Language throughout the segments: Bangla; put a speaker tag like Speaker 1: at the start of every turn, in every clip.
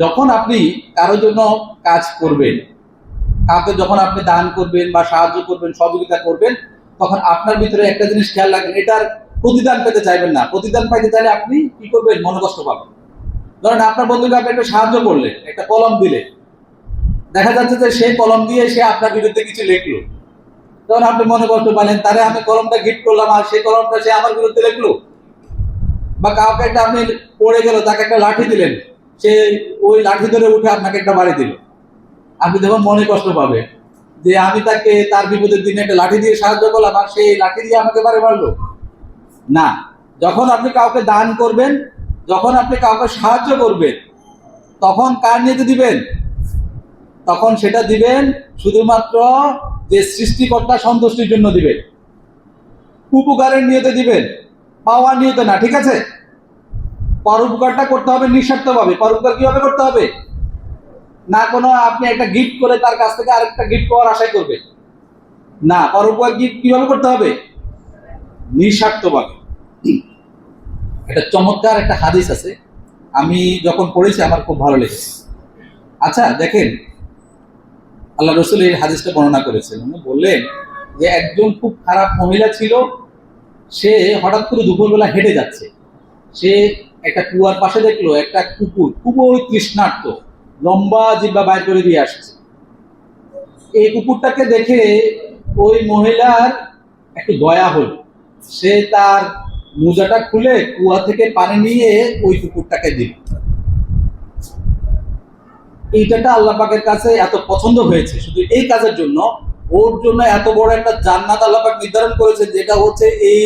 Speaker 1: যখন আপনি কারোর জন্য কাজ করবেন, কাউকে যখন আপনি দান করবেন বা সাহায্য করবেন, সহযোগিতা করবেন, তখন আপনার ভিতরে একটা জিনিস খেয়াল রাখবেন, এটার প্রতিদান পেতে চাইবেন না। প্রতিদান পাইতে চাইলে আপনি কি করবেন? মনে কষ্ট পাবেন। ধরেন আপনার বন্ধুকে আপনি একটা সাহায্য করলেন একটা কলম দিলে, দেখা যাচ্ছে যে সেই কলম দিয়ে সে আপনার বিরুদ্ধে কিছু লিখলো। তখন আপনি মনে কষ্ট পেলেন তারে আমি কলমটা গিফট করলাম আর সেই কলমটা সে আমার বিরুদ্ধে লিখলো। বা কাউকে একটা আপনি পড়ে গেল, তাকে একটা লাঠি দিলেন সে ওই লাঠি ধরে উঠে আপনাকে একটা বাড়ি দিল। আপনি তখন মনে কষ্ট পাবে যে আমি তাকে তার বিপদের দিনে একটা লাঠি দিয়ে সাহায্য করলাম আর সেই লাঠি দিয়ে আমাকে বাড়ি মারলো না, যখন আপনি কাউকে দান করবেন, যখন আপনি কাউকে সাহায্য করবেন, তখন কার নিতে দিবেন? তখন সেটা দিবেন শুধুমাত্র যে সৃষ্টিকর্তা সন্তুষ্টির জন্য দিবেন। উপকারের নিয়তে দিবেন, পাওয়ার নিয়তে না, ঠিক আছে? পরোপকারটা করতে হবে নিঃস্বার্থভাবে। পরোপকার কীভাবে করতে হবে? না কোনো আপনি একটা গিফট করে তার কাছ থেকে আরেকটা গিফট পাওয়ার আশাই করবেন না, পরোপকার গিফট কীভাবে করতে হবে? নিঃস্বার্থভাবে। একটা চমৎকার একটা হাদিস আছে। আমি যখন পড়েছি আমার খুব ভালো লেগেছে। আচ্ছা দেখেন, আল্লাহ রসুল এই হাদিসটা বর্ণনা করেছেন। বললেন যে একজন খুব খারাপ মহিলা ছিল, সে হঠাৎ করে দুপুরবেলা হেঁটে যাচ্ছে। সে একটা কুয়ার পাশে দেখল একটা কুকুর খুবই তৃষ্ণার্ত, লম্বা জিব্বা বাইর করে দিয়ে আসছে। এই কুকুরটাকে দেখে ওই মহিলার একটু দয়া হলো। সে তার মোজাটা খুলে কুয়া থেকে পানি নিয়ে ওই কুকুরটাকে দিল। এইটাটা আল্লাহ পাকের কাছে এত পছন্দ হয়েছে, শুধু এই কাজের জন্য। ওর জন্য এত বড় একটা জান্নাত আল্লাহ পাক নির্ধারণ করেছে যেটা হচ্ছে এই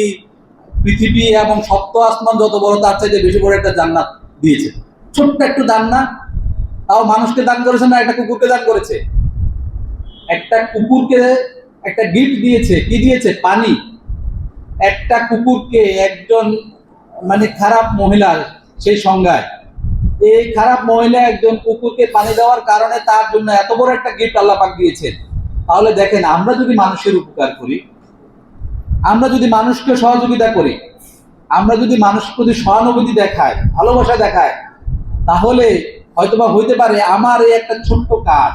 Speaker 1: পৃথিবী এবং সপ্ত আসমান যত বড়, তার চাইতে বেশি বড় একটা জান্নাত দিয়েছে। ছোট্ট একটু দান না, তাও মানুষকে দান করেছে না, একটা কুকুরকে দান করেছে? একটা কুকুরকে একটা গিফট দিয়েছে, কি দিয়েছে? পানি। একটা কুকুরকে একজন মানে খারাপ মহিলার সেই সংজ্ঞায়। এই খারাপ মহিলা একজন কুকুরকে পানি দেওয়ার কারণে তার জন্য এত বড় একটা গিফট আল্লাহ পাক দিয়েছেন। তাহলে দেখেন, আমরা যদি মানুষের উপকার করি আমরা যদি মানুষকে সহযোগিতা করি, আমরা যদি মানুষ প্রতি সহানুভূতি দেখাই, ভালোবাসা দেখায় তাহলে হয়তোবা হইতে পারে আমার এই একটা ছোট্ট কাজ।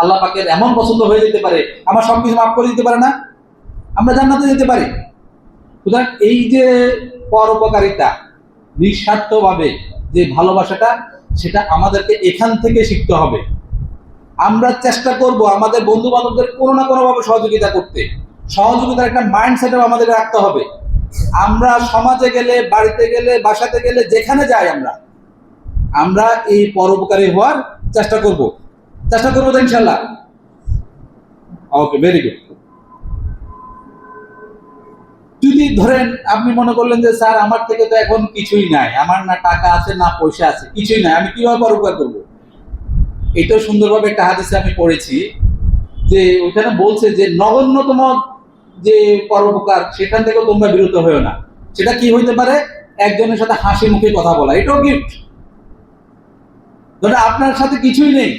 Speaker 1: আল্লাহ পাকের এমন পছন্দ হয়ে যেতে পারে, আমার সবকিছু মাফ করে দিতে পারে না। আমরা জান্নাতে যেতে পারি। সুতরাং এই যে পরোপকারিতা, নিঃস্বার্থভাবে যে ভালোবাসাটা, সেটা আমাদেরকে এখান থেকে শিখতে হবে। আমরা চেষ্টা করব আমাদের বন্ধু বান্ধবদের কোনো না কোনোভাবে সহযোগিতা করতে। সহযোগিতার একটা মাইন্ড সেটআপ আমাদের রাখতে হবে। আমরা সমাজে গেলে, বাড়িতে গেলে, বাসাতে গেলে, যেখানে যাই আমরা আমরা এই পরোপকারী হওয়ার চেষ্টা করব। চেষ্টা করব তো ইনশাল্লাহ। ওকে ভেরি গুড যদি ধরেন আপনি মনে করলেন যে, স্যার, আমার থেকে তো এখন কিছুই নাই। আমার না টাকা আছে, না পয়সা আছে, কিছুই নাই। আমি কীভাবে পরোপকার করব? এটাও সুন্দরভাবে একটা হাদিসে আমি পড়েছি যে ওখানে বলছে যে, নগণ্যতম যে পরোপকার, সেখান থেকেও তোমরা বিরত হয়েও না। সেটা কি হইতে পারে? একজনের সাথে হাসি মুখে কথা বলা, এটাও গিফট ধরে আপনার সাথে কিছুই নেই,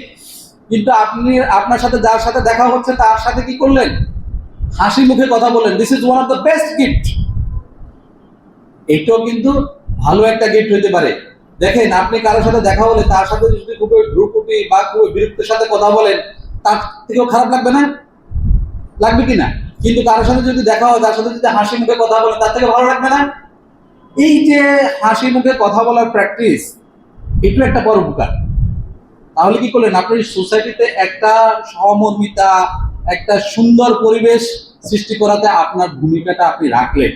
Speaker 1: কিন্তু আপনি, আপনার সাথে যার সাথে দেখা হচ্ছে, তার সাথে কি করলেন? হাসি মুখে কথা বলেন this is one of the best gift এটাও কিন্তু ভালো একটা গিফট হতে পারে। দেখেন, আপনি কারোর সাথে দেখা হলে, তার সাথে যদি খুবই ভ্রুকুটি বা খুবই বিরক্তের সাথে কথা বলেন, তার থেকেও খারাপ লাগবে না? লাগবে কি না? কিন্তু কারোর সাথে যদি দেখা হয়, তার সাথে যদি হাসি মুখে কথা বলে, তার থেকে ভালো লাগবে না? এই যে হাসি মুখে কথা বলার প্র্যাকটিস এটু একটা বড় উপকার। তাহলে কি করলেন? আপনি সোসাইটিতে একটা সহমর্মিতা, একটা সুন্দর পরিবেশ সৃষ্টি করাতে আপনার ভূমিকাটা আপনি রাখলেন।